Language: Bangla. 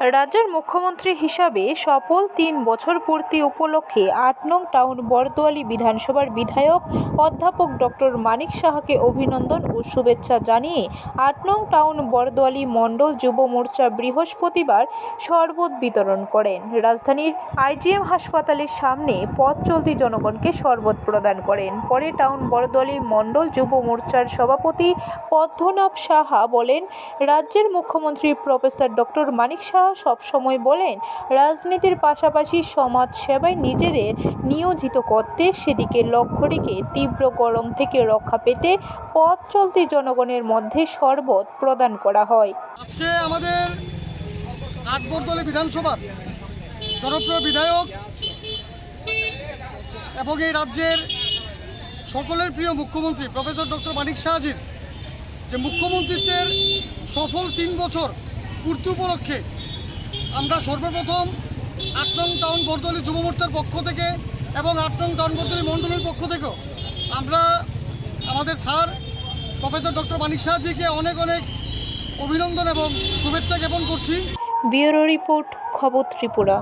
রাজ্যের মুখ্যমন্ত্রী হিসাবে সফল তিন বছর পূর্তি উপলক্ষে আট নং টাউন বরদোয়ালি বিধানসভার বিধায়ক অধ্যাপক ডক্টর মানিক সাহাকে অভিনন্দন ও শুভেচ্ছা জানিয়ে আট নং টাউন বরদোয়ালি মণ্ডল যুব মোর্চা বৃহস্পতিবার শরবত বিতরণ করেন। রাজধানীর আইজিএম হাসপাতালের সামনে পথ চলতি জনগণকে শরবত প্রদান করেন। পরে টাউন বরদোয়ালি মণ্ডল যুব মোর্চার সভাপতি পদ্মনাভ সাহা বলেন, রাজ্যের মুখ্যমন্ত্রী প্রফেসর ডক্টর মানিক সাহা সবসময় বলেন, রাজনীতির পাশাপাশি সমাজ সেবায় নিজেদের নিয়োজিত করতে সেদিকে লক্ষ্য রেখে তীব্র গরম থেকে রক্ষা পেতে পথ চলতি জনগণের মধ্যে শরবত প্রদান করা হয়। আজকে আমাদের আটবরদলে বিধানসভার জনপ্রিয় বিধায়ক এবং এই রাজ্যের সকলের প্রিয় মুখ্যমন্ত্রী, প্রফেসর ডক্টর মানিক শাহজির যে মুখ্যমন্ত্রীত্বের সফল তিন বছর পূর্তি উপলক্ষে আমরা সর্বপ্রথম আট নং টাউন বরদলি যুব মোর্চার পক্ষ থেকে এবং আট নং টাউন বরদলি মণ্ডলের পক্ষ থেকেও আমরা আমাদের স্যার প্রফেসর ডক্টর মানিক শাহজিকে অনেক অনেক অভিনন্দন এবং শুভেচ্ছা জ্ঞাপন করছি। ব্যুরো রিপোর্ট, খবর ত্রিপুরা।